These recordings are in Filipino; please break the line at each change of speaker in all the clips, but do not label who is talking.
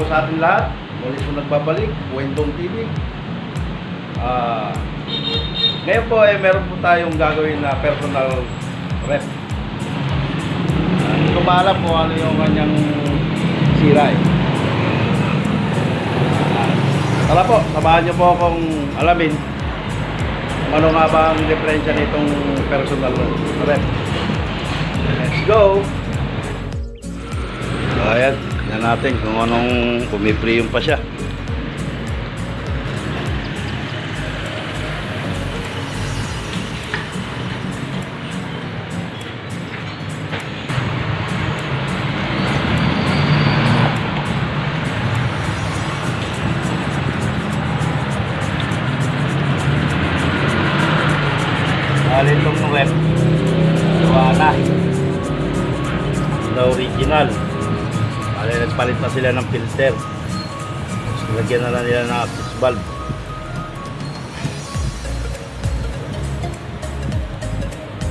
po sa ating lahat. Muli po nagbabalik, Kwentong TV. Ah, ngayon po ay meron po tayong gagawin na personal rep. Ah, Hindi ko maalam po ano yung kanyang sira eh. Ah, Tara po, samahan niyo po akong alamin ano nga ba ang diferensya nitong personal rep. Let's go! Ayan, tignan natin kung anong pumipriyong pa siya. Sila ng filter. Tapos nilagyan na lang nila ng access valve.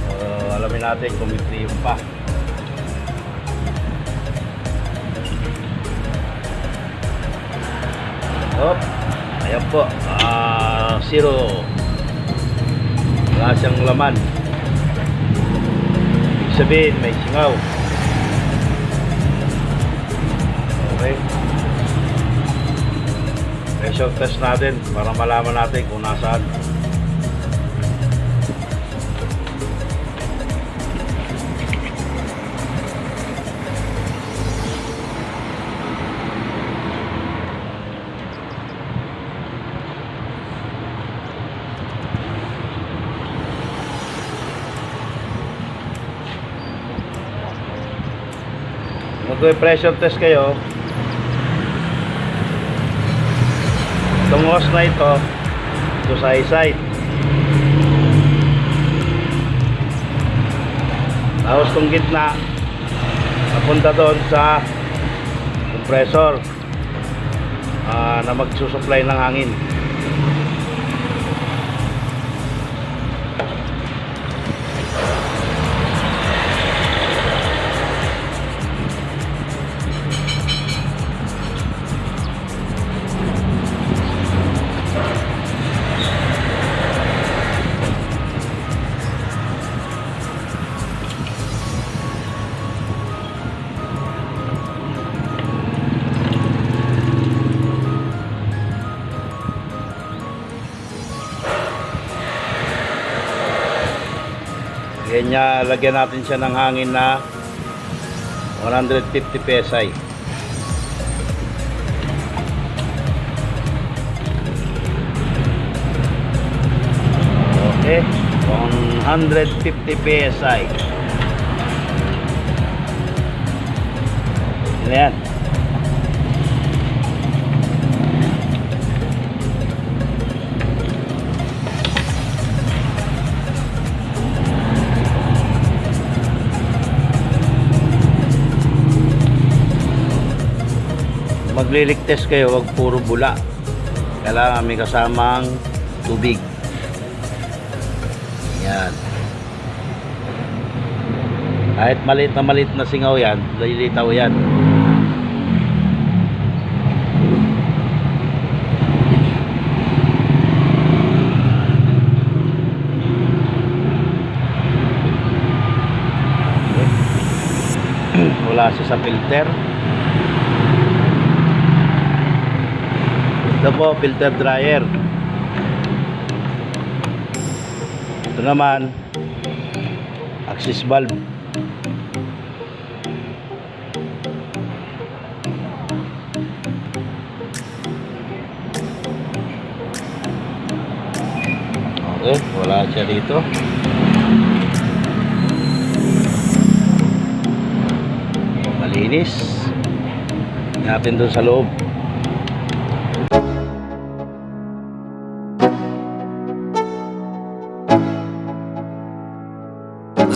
So, alamin natin kung may premium pa. Hop. Ayan po. Ah, zero. Wala siyang laman. Ibig sabihin, may singaw. Okay. Pressure test natin para malaman natin kung nasaan. Mag-pressure test kayo. Itong hose na ito, ito sa side. Tapos itong gitna, napunta doon sa compressor ah, na magsusupply ng hangin. Kanya lagyan natin siya ng hangin na 150 PSI. Okay, 150 PSI. Ano test kayo, wag puro bula. Kailangan may kasamang tubig. Yan. Kahit maliit na maliit na singaw yan, lilitaw yan. Wala siya sa filter. Ito po, filter dryer. Ito naman, axis valve. Okay, wala siya dito. Malinis. Natin doon sa loob.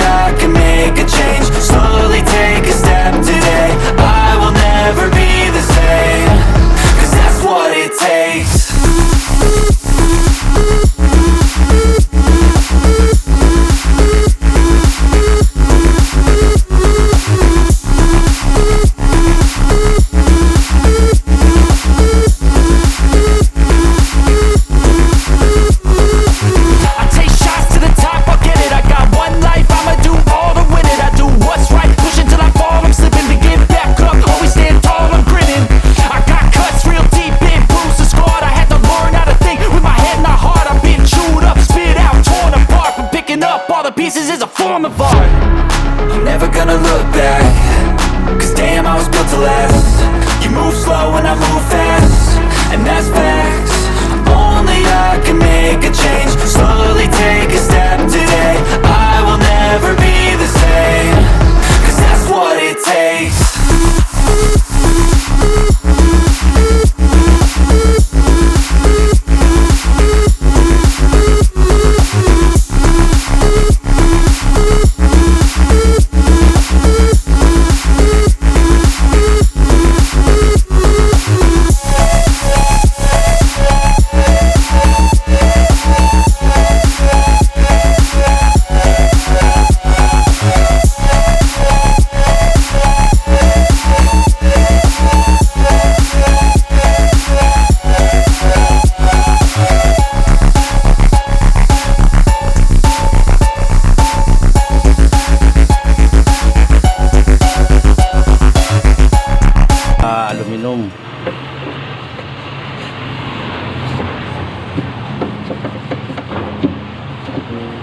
I can make a change. Slowly take a step today. I will never be the same. Cause that's what it takes.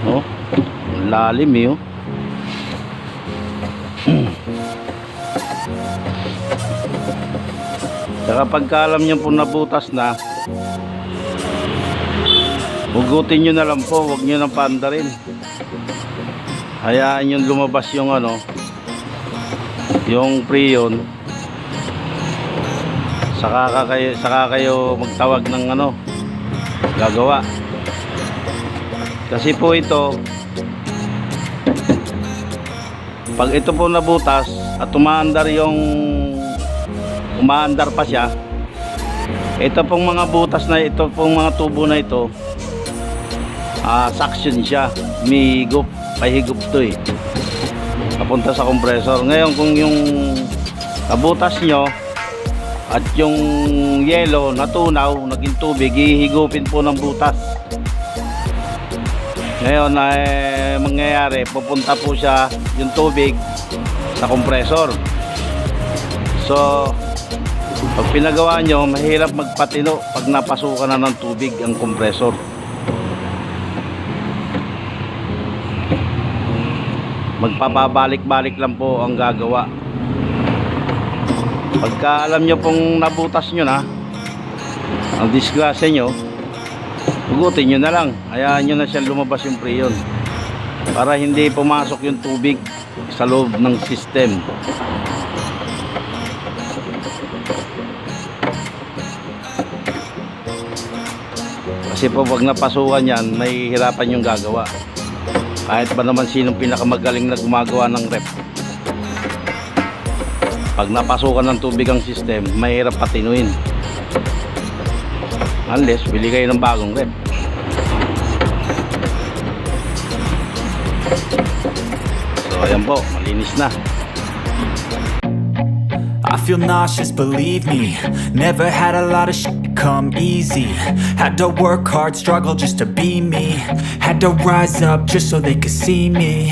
Ang Lalim eh, oh. Saka pagka alam nyo po nabutas na, hugutin nyo na lang po, huwag nyo nang panda rin. Hayaan yung lumabas yung ano, yung prion saka ka kayo saka kayo magtawag ng ano gagawa kasi po ito pag ito po nabutas at umaandar yung umaandar pa siya ito pong mga butas na ito pong mga tubo na ito ah suction siya. May higop pahigop to eh. Papunta sa compressor. Ngayon kung yung nabutas nyo at yung yelo natunaw, naging tubig, hihigupin po ng butas. Ngayon na eh, mangyayari, pupunta po siya yung tubig sa compressor. So, pag pinagawa nyo, mahirap magpatino pag napasukan na ng tubig ang compressor. Magpapabalik-balik lang po ang gagawa. Pagka alam nyo pong nabutas nyo na, ang disgrasya nyo, hugutin nyo na lang. Hayaan nyo na siya lumabas yung preyon. Para hindi pumasok yung tubig sa loob ng system. Kasi po pag napasukan yan, nahihirapan yung gagawa. Kahit ba naman sinong pinakamagaling na gumagawa ng rep. Pag napasukan ng tubig ang system, mahirap patinuin. Unless, bili kayo ng bagong rep. So, ayan po, malinis na.
I feel nauseous, believe me. Never had a lot of shit come easy. Had to work hard, struggle just to be me. Had to rise up just so they could see me.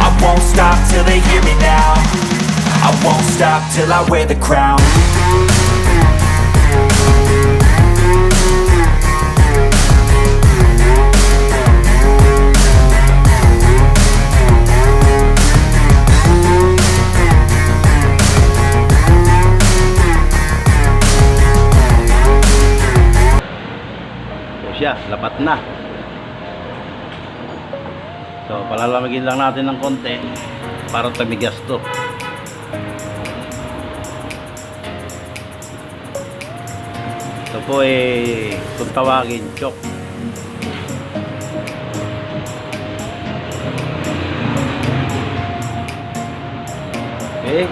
I won't stop till they hear me now I won't stop till I wear the crown
siya, lapat na. So, palalamagin lang natin ng konti para tamigas to. Ito po eh, kung tawagin, chok. Okay.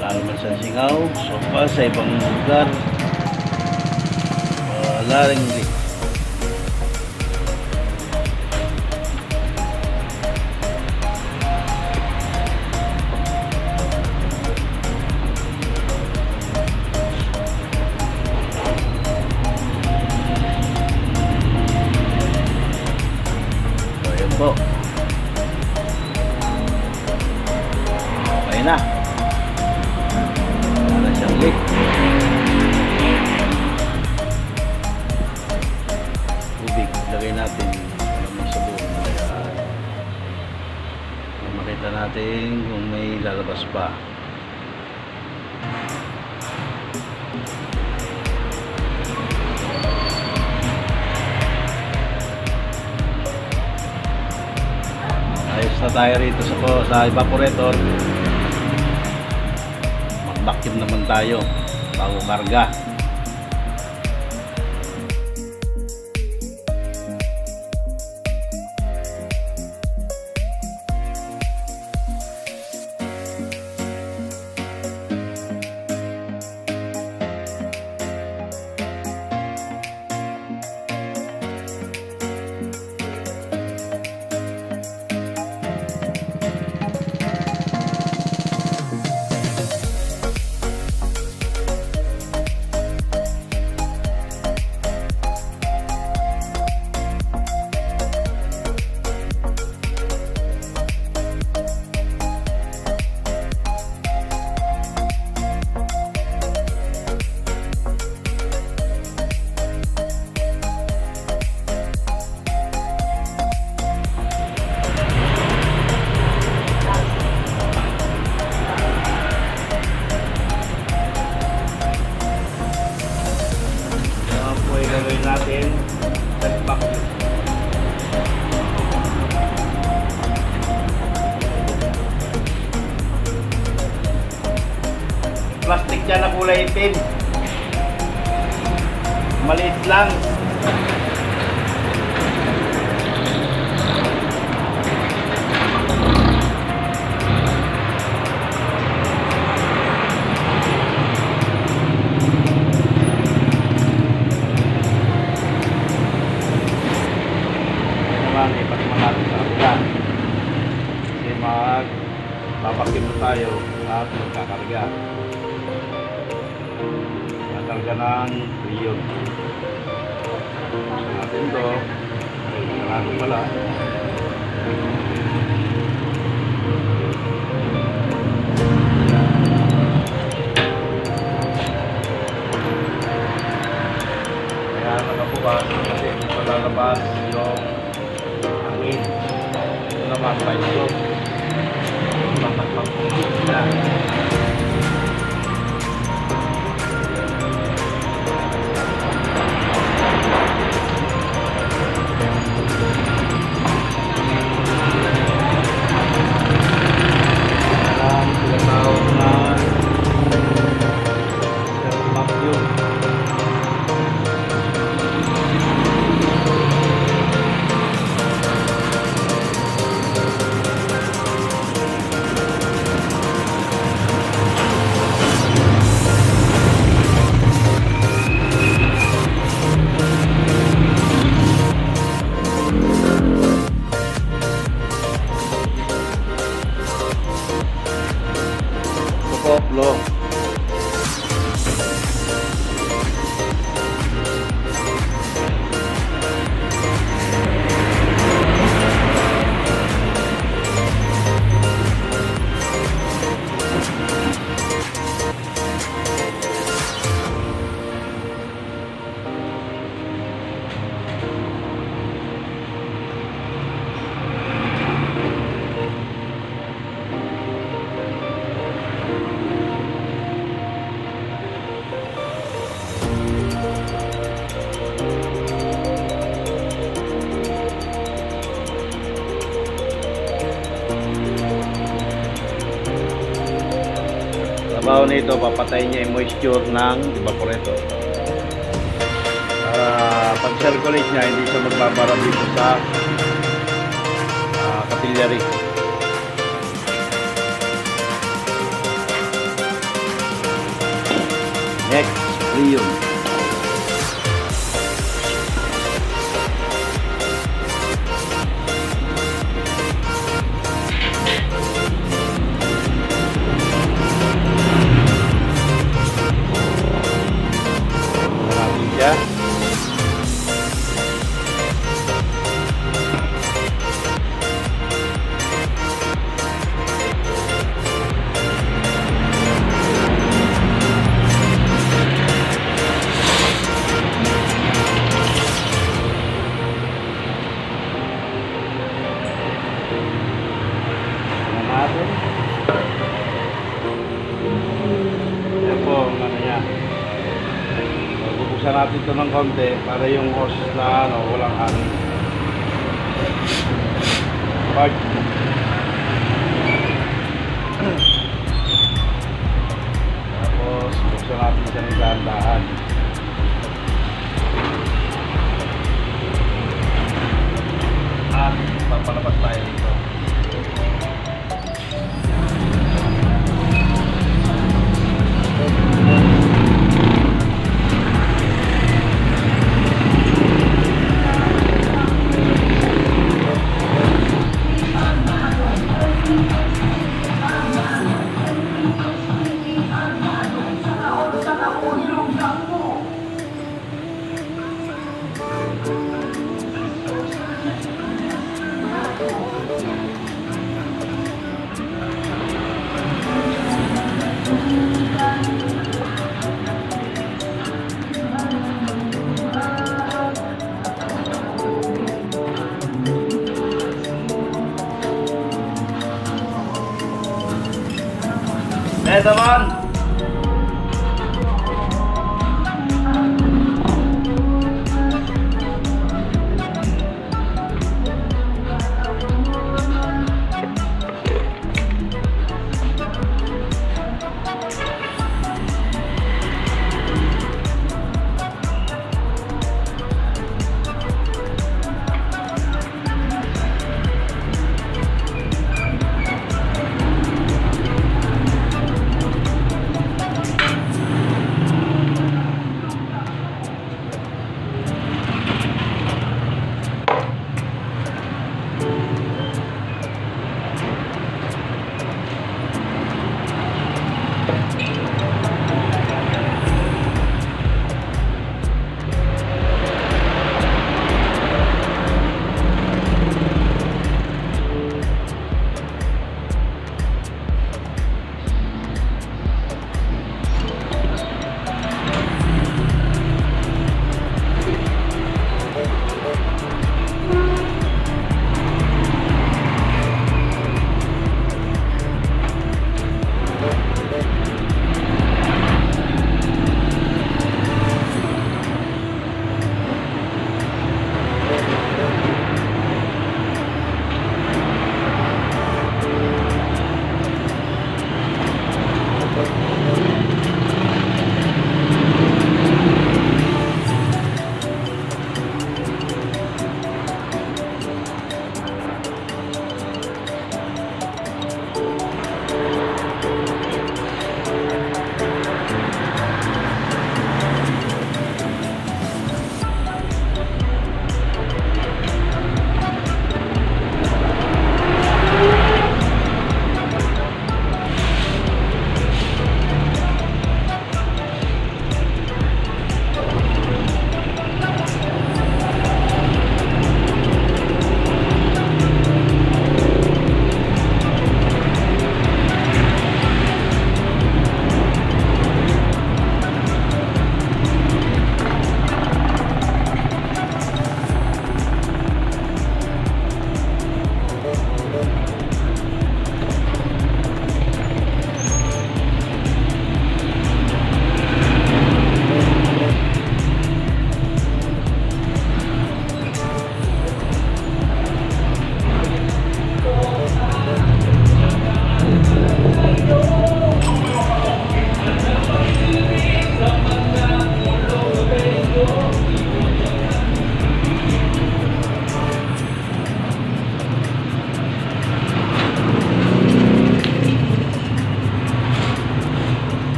Wala naman sa singaw. So pa sa ibang lugar. Wala rin leak. Sa, evaporator mag-vacuum naman tayo bago karga natin self-vacuum. Plastic dyan na kulay itim. Maliit lang. Trabaho nito, papatayin niya yung moisture ng evaporator. Para pag-circulate niya, hindi siya magbabara dito sa ah, capillary. Next, Leon. Ito ng konti para yung hose na ano, walang hangin. Pag Tapos, buksan natin siya ng dahan-dahan.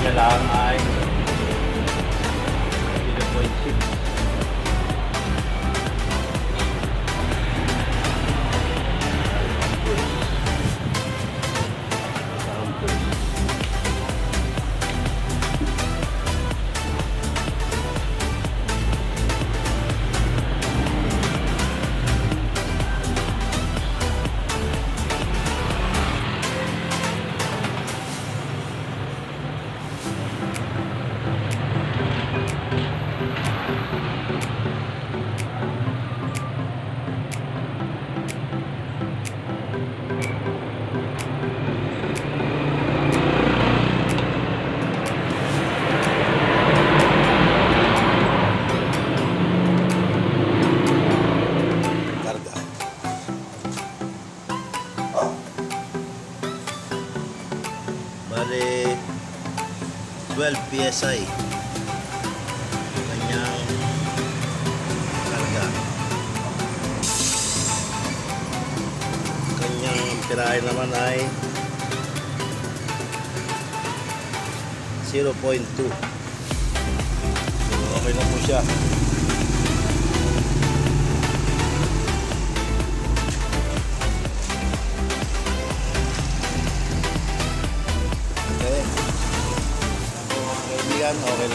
Niya lang ay 0.6.
PSI. Kanyang karga. Kanyang pirahe naman ay 0.2. So, okay na po siya.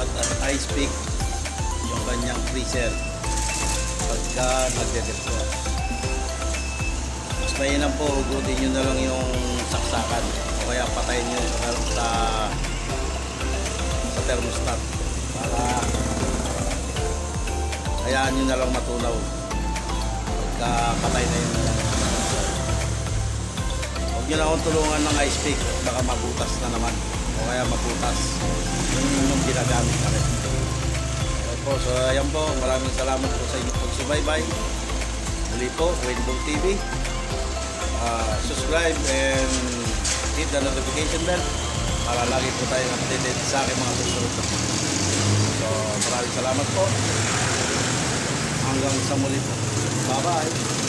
at, at ice pick yung kanyang freezer pagka nagdedep po. Mas mainam po, hugutin nyo na lang yung saksakan o kaya patayin nyo sa, sa, sa thermostat para hayaan nyo na lang matunaw pagka patay na yung huwag nyo na akong tulungan ng ice pick baka mabutas na naman kaya mabutas yun yung ginagamit namin okay po so ayan po maraming salamat po sa inyong pagsubaybay muli po Rainbow TV uh, subscribe and hit the notification bell para lagi po tayong updated sa aking mga susunod na. So maraming salamat po. Hanggang sa muli po. Bye-bye.